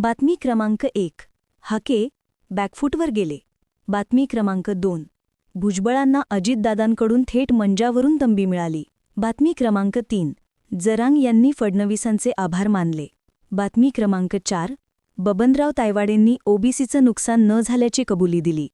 बातमी क्रमांक एक. हाके बॅकफूटवर गेले. बातमी क्रमांक दोन. भुजबळांना अजितदादांकडून थेट मंजावरून तंबी मिळाली. बातमी क्रमांक तीन. जरांग यांनी फडणवीसांचे आभार मानले. बातमी क्रमांक चार. बबनराव तायवाडेंनी ओबीसीचं नुकसान न झाल्याची कबुली दिली.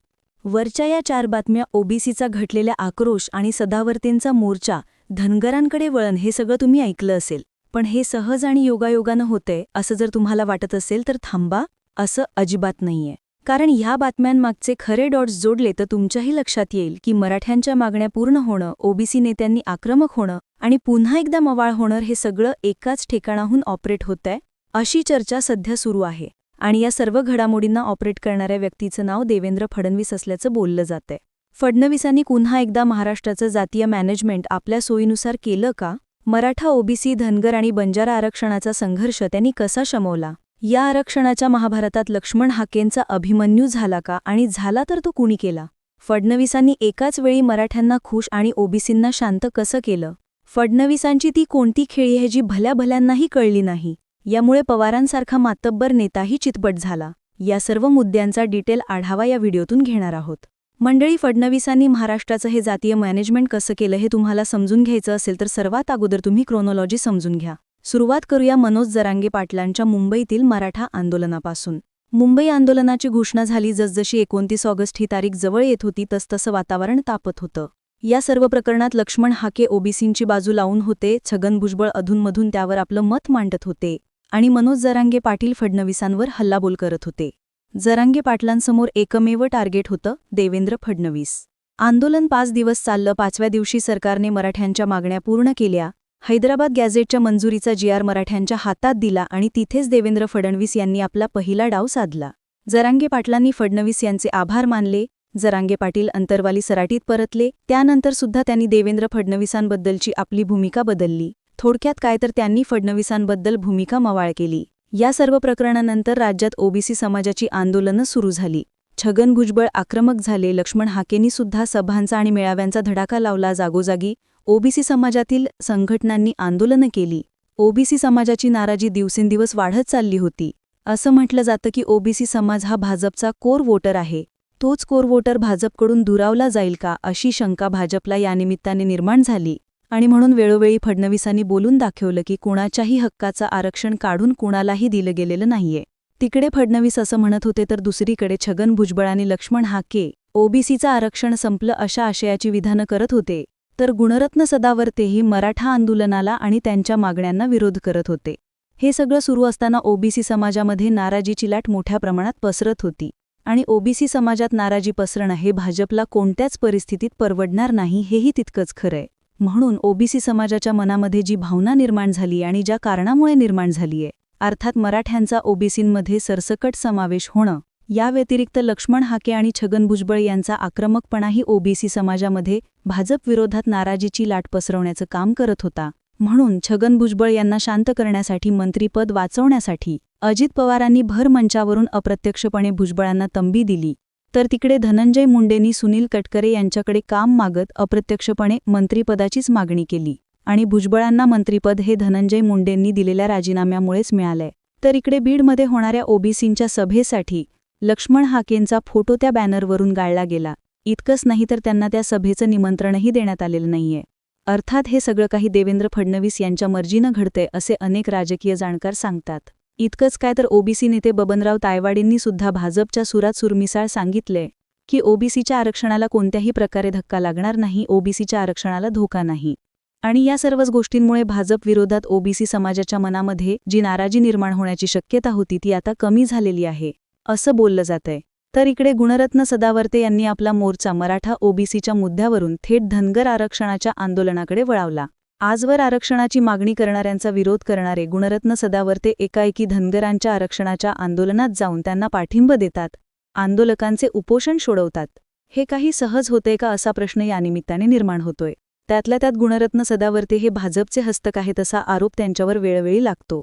वरच्या या चार बातम्या ओबीसीचा घटलेल्या आक्रोश आणि सदावर्तेंचा मोर्चा धनगरांकडे वळण हे सगळं तुम्ही ऐकलं असेल. पण हे सहज आणि योगायोगानं होतंय असं जर तुम्हाला वाटत असेल तर थांबा असं अजिबात नाहीये. कारण ह्या बातम्यांमागचे खरे डॉट्स जोडले तर तुमच्याही लक्षात येईल की मराठ्यांच्या मागण्या पूर्ण होणं ओबीसी नेत्यांनी आक्रमक होणं आणि पुन्हा एकदा मवाळ होणं हे सगळं एकाच ठिकाणाहून ऑपरेट होतंय अशी चर्चा सध्या सुरू आहे. आणि या सर्व घडामोडींना ऑपरेट करणाऱ्या व्यक्तीचं नाव देवेंद्र फडणवीस असल्याचं बोललं जातंय. फडणवीसांनी पुन्हा एकदा महाराष्ट्राचं जातीय मॅनेजमेंट आपल्या सोयीनुसार केलं का? मराठा ओबीसी धनगर आणि बंजारा आरक्षणाचा संघर्ष त्यांनी कसा शमवला? या आरक्षणाच्या महाभारतात लक्ष्मण हाकेंचा अभिमन्यू झाला का आणि झाला तर तो कुणी केला? फडणवीसांनी एकाच वेळी मराठ्यांना खुश आणि ओबीसींना शांत कसं केलं? फडणवीसांची ती कोणती खेळी आहे जी भल्या भल्यांनाही कळली नाही? यामुळे पवारांसारखा मातब्बर नेताही चितपट झाला. या सर्व मुद्द्यांचा डिटेल आढावा या व्हिडिओतून घेणार आहोत. मंडळी फडणवीसांनी महाराष्ट्राचं हे जातीय मॅनेजमेंट कसं केलं हे तुम्हाला समजून घ्यायचं असेल तर सर्वात अगोदर तुम्ही क्रोनॉलॉजी समजून घ्या. सुरुवात करूया मनोज जरांगे पाटलांच्या मुंबईतील मराठा आंदोलनापासून. मुंबई आंदोलनाची घोषणा झाली जसजशी एकोणतीस ऑगस्ट ही तारीख जवळ येत होती तसतसं वातावरण तापत होतं. या सर्व प्रकरणात लक्ष्मण हाके ओबीसींची बाजू लावून होते छगन भुजबळ अधूनमधून त्यावर आपलं मत मांडत होते आणि मनोज जरांगे पाटील फडणवीसांवर हल्लाबोल करत होते. जरांगे पाटलांसमोर एकमेव टार्गेट होतं देवेंद्र फडणवीस. आंदोलन पाच दिवस चाललं पाचव्या दिवशी सरकारने मराठ्यांच्या मागण्या पूर्ण केल्या. हैदराबाद गॅझेटच्या मंजुरीचा जी आर मराठ्यांच्या हातात दिला आणि तिथेच देवेंद्र फडणवीस यांनी आपला पहिला डाव साधला. जरांगे पाटलांनी फडणवीस यांचे आभार मानले जरांगे पाटील अंतरवाली सराटीत परतले त्यानंतर सुद्धा त्यांनी देवेंद्र फडणवीसांबद्दलची आपली भूमिका बदलली. थोडक्यात काय तर त्यांनी फडणवीसांबद्दल भूमिका मवाळ केली. या सर्व प्रकरणानंतर राज्यात ओबीसी समाजाची आंदोलनं सुरू झाली. छगन भुजबळ आक्रमक झाले. लक्ष्मण हाकेंनी सुद्धा सभांचा आणि मेळाव्यांचा धडाका लावला जागोजागी. ओबीसी समाजातील संघटनांनी आंदोलनं केली. ओबीसी समाजाची नाराजी दिवसेंदिवस वाढत चालली होती. असं म्हटलं जातं की ओबीसी समाज हा भाजपचा कोर वोटर आहे. तोच कोर वोटर भाजपकडून दुरावला जाईल का अशी शंका भाजपला यानिमित्ताने निर्माण झाली. आणि म्हणून वेळोवेळी फडणवीसांनी बोलून दाखवलं की कुणाच्याही हक्काचं आरक्षण काढून कुणालाही दिलं गेलेलं नाहीये. तिकडे फडणवीस असं म्हणत होते तर दुसरीकडे छगन भुजबळ आणि लक्ष्मण हाके ओबीसीचं आरक्षण संपलं अशा आशयाची विधानं करत होते. तर गुणरत्न सदावर्तेही मराठा आंदोलनाला आणि त्यांच्या मागण्यांना विरोध करत होते. हे सगळं सुरू असताना ओबीसी समाजामध्ये नाराजीची लाट मोठ्या प्रमाणात पसरत होती. आणि ओबीसी समाजात नाराजी पसरणं हे भाजपला कोणत्याच परिस्थितीत परवडणार नाही हेही तितकंच खरंय. म्हणून ओबीसी समाजाच्या मनामध्ये जी भावना निर्माण झाली आणि ज्या कारणामुळे निर्माण झालीय अर्थात मराठ्यांचा ओबीसींमध्ये सरसकट समावेश होणं या व्यतिरिक्त लक्ष्मण हाके आणि छगन भुजबळ यांचा आक्रमकपणाही ओबीसी समाजामध्ये भाजप विरोधात नाराजीची लाट पसरवण्याचं काम करत होता. म्हणून छगन भुजबळ यांना शांत करण्यासाठी मंत्रीपद वाचवण्यासाठी अजित पवारांनी भर मंचावरून अप्रत्यक्षपणे भुजबळांना तंबी दिली. तर तिकडे धनंजय मुंडेंनी सुनील कटकरे यांच्याकडे काम मागत अप्रत्यक्षपणे मंत्रिपदाचीच मागणी केली आणि भुजबळांना मंत्रिपद हे धनंजय मुंडेंनी दिलेल्या राजीनाम्यामुळेच मिळालंय. तर इकडे बीडमध्ये होणाऱ्या ओबीसींच्या सभेसाठी लक्ष्मण हाकेंचा फोटो त्या बॅनरवरून गाळला गेला. इतकंच नाही तर त्यांना त्या सभेचं निमंत्रणही देण्यात आलेलं नाहीये. अर्थात हे सगळं काही देवेंद्र फडणवीस यांच्या मर्जीनं घडतंय असे अनेक राजकीय जाणकार सांगतात. इतकंच काय तर ओबीसी नेते बबनराव तायवाडींनी सुद्धा भाजपच्या सुरात सुरमिसाळ सांगितले की ओबीसीच्या आरक्षणाला कोणत्याही प्रकारे धक्का लागणार नाही ओबीसीच्या आरक्षणाला धोका नाही. आणि या सर्वच गोष्टींमुळे भाजप विरोधात ओबीसी समाजाच्या मनामध्ये जी नाराजी निर्माण होण्याची शक्यता होती ती आता कमी झालेली आहे असं बोललं जातंय. तर इकडे गुणरत्न सदावर्ते यांनी आपला मोर्चा मराठा ओबीसीच्या मुद्द्यावरून थेट धनगर आरक्षणाच्या आंदोलनाकडे वळावला. आजवर आरक्षणाची मागणी करणाऱ्यांचा विरोध करणारे गुणरत्न सदावर्ते एकाएकी धनगरांच्या आरक्षणाच्या आंदोलनात जाऊन त्यांना पाठिंबा देतात आंदोलकांचे उपोषण सोडवतात. हे काही सहज होते का असा प्रश्न यानिमित्ताने निर्माण होतोय. त्यातल्या त्यात गुणरत्न सदावर्ते हे भाजपचे हस्तक आहेत असा आरोप त्यांच्यावर वेळोवेळी लागतो.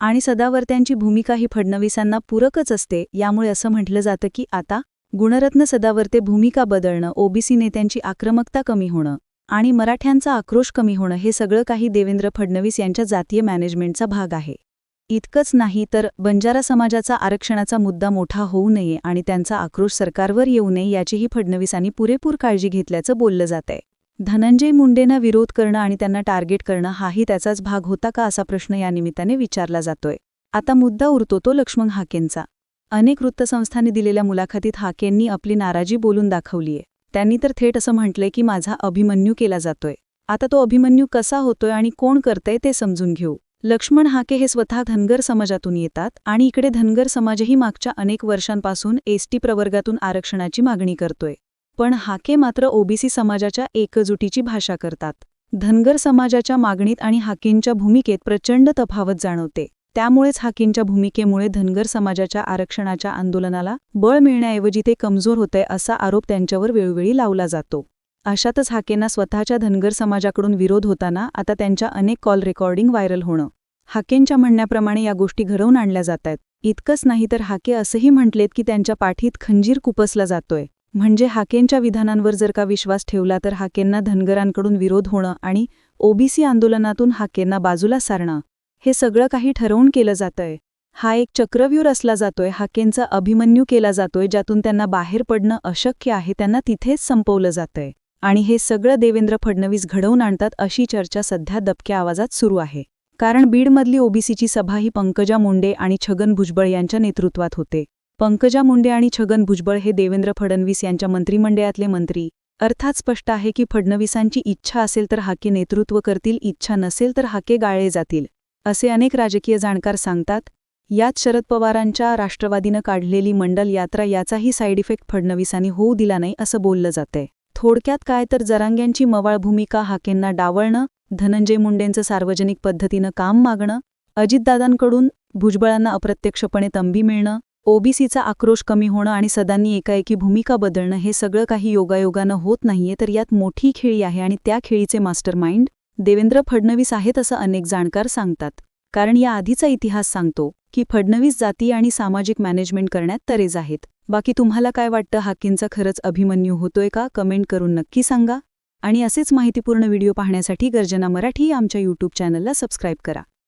आणि सदावर्त्यांची भूमिका ही फडणवीसांना पूरकच असते यामुळे असं म्हटलं जातं की आता गुणरत्न सदावर्ते भूमिका बदलणं ओबीसी नेत्यांची आक्रमकता कमी होणं आणि मराठ्यांचा आक्रोश कमी होणं हे सगळं काही देवेंद्र फडणवीस यांच्या जातीय मॅनेजमेंटचा भाग आहे. इतकंच नाही तर बंजारा समाजाचा आरक्षणाचा मुद्दा मोठा होऊ नये आणि त्यांचा आक्रोश सरकारवर येऊ नये याचीही फडणवीसांनी पुरेपूर काळजी घेतल्याचं बोललं जातंय. धनंजय मुंडेंना विरोध करणं आणि त्यांना टार्गेट करणं हाही त्याचाच भाग होता का असा प्रश्न या निमित्ताने विचारला जातोय. आता मुद्दा उरतो तो लक्ष्मण हाकेंचा. अनेक वृत्तसंस्थांनी दिलेल्या मुलाखतीत हाकेंनी आपली नाराजी बोलून दाखवलीय. त्यांनी तर थेट असं म्हटलंय की माझा अभिमन्यू केला जातोय. आता तो अभिमन्यू कसा होतोय आणि कोण करतंय ते समजून घेऊ. लक्ष्मण हाके हे स्वतः धनगर समाजातून येतात आणि इकडे धनगर समाजही मागच्या अनेक वर्षांपासून एसटी प्रवर्गातून आरक्षणाची मागणी करतोय. पण हाके मात्र ओबीसी समाजाच्या एकजुटीची भाषा करतात. धनगर समाजाच्या मागणीत आणि हाकेंच्या भूमिकेत प्रचंड तफावत जाणवते. त्यामुळेच हाकेंच्या भूमिकेमुळे धनगर समाजाच्या आरक्षणाच्या आंदोलनाला बळ मिळण्याऐवजी ते कमजोर होतंय असा आरोप त्यांच्यावर वेळोवेळी लावला जातो. अशातच हाकेंना स्वतःच्या धनगर समाजाकडून विरोध होताना आता त्यांच्या अनेक कॉल रेकॉर्डिंग व्हायरल होणं. हाकेंच्या म्हणण्याप्रमाणे या गोष्टी घडवून आणल्या जातायत. इतकंच नाही तर हाके असंही म्हटलेत की त्यांच्या पाठीत खंजीर कुपसला जातोय. म्हणजे हाकेंच्या विधानांवर जर का विश्वास ठेवला तर हाकेंना धनगरांकडून विरोध होणं आणि ओबीसी आंदोलनातून हाकेंना बाजूला सारणं. हे सगळं काही ठरवून केलं जातंय. हा एक चक्रव्यूह रचला जातोय हाकेंचा अभिमन्यू केला जातोय ज्यातून त्यांना बाहेर पडणं अशक्य आहे त्यांना तिथेच संपवलं जातंय. आणि हे सगळं देवेंद्र फडणवीस घडवून आणतात अशी चर्चा सध्या दबक्या आवाजात सुरू आहे. कारण बीडमधली ओबीसीची सभा ही पंकजा मुंडे आणि छगन भुजबळ यांच्या नेतृत्वात होते. पंकजा मुंडे आणि छगन भुजबळ हे देवेंद्र फडणवीस यांच्या मंत्रिमंडळातले मंत्री. अर्थात स्पष्ट आहे की फडणवीसांची इच्छा असेल तर हाके नेतृत्व करतील इच्छा नसेल तर हाके गाळले जातील. असे अनेक राजकीय जाणकार सांगतात यात शरद पवारांच्या राष्ट्रवादीनं काढलेली मंडल यात्रा याचाही साईड इफेक्ट फडणवीसांनी होऊ दिला नाही असं बोललं जातंय. थोडक्यात काय तर जरांग्यांची मवाळ भूमिका हाकेंना डावळणं धनंजय मुंडेंचं सार्वजनिक पद्धतीनं काम मागणं अजितदादांकडून भुजबळांना अप्रत्यक्षपणे तंबी मिळणं ओबीसीचा आक्रोश कमी होणं आणि सदांनी एकाएकी भूमिका बदलणं हे सगळं काही योगायोगानं होत नाहीये तर यात मोठी खेळी आहे आणि त्या खेळीचे मास्टर माइंड देवेंद्र फडणवीस आहेत असं अनेक जाणकार सांगतात. कारण या आधीचा इतिहास सांगतो की फडणवीस जाती आणि सामाजिक मॅनेजमेंट करण्यात तरेज आहेत. बाकी तुम्हाला काय वाटतं? हाकींचा खरंच अभिमन्यू होतोय का? कमेंट करून नक्की सांगा. आणि असेच माहितीपूर्ण व्हिडिओ पाहण्यासाठी गर्जना मराठी आमच्या यूट्यूब चॅनलला सबस्क्राईब करा.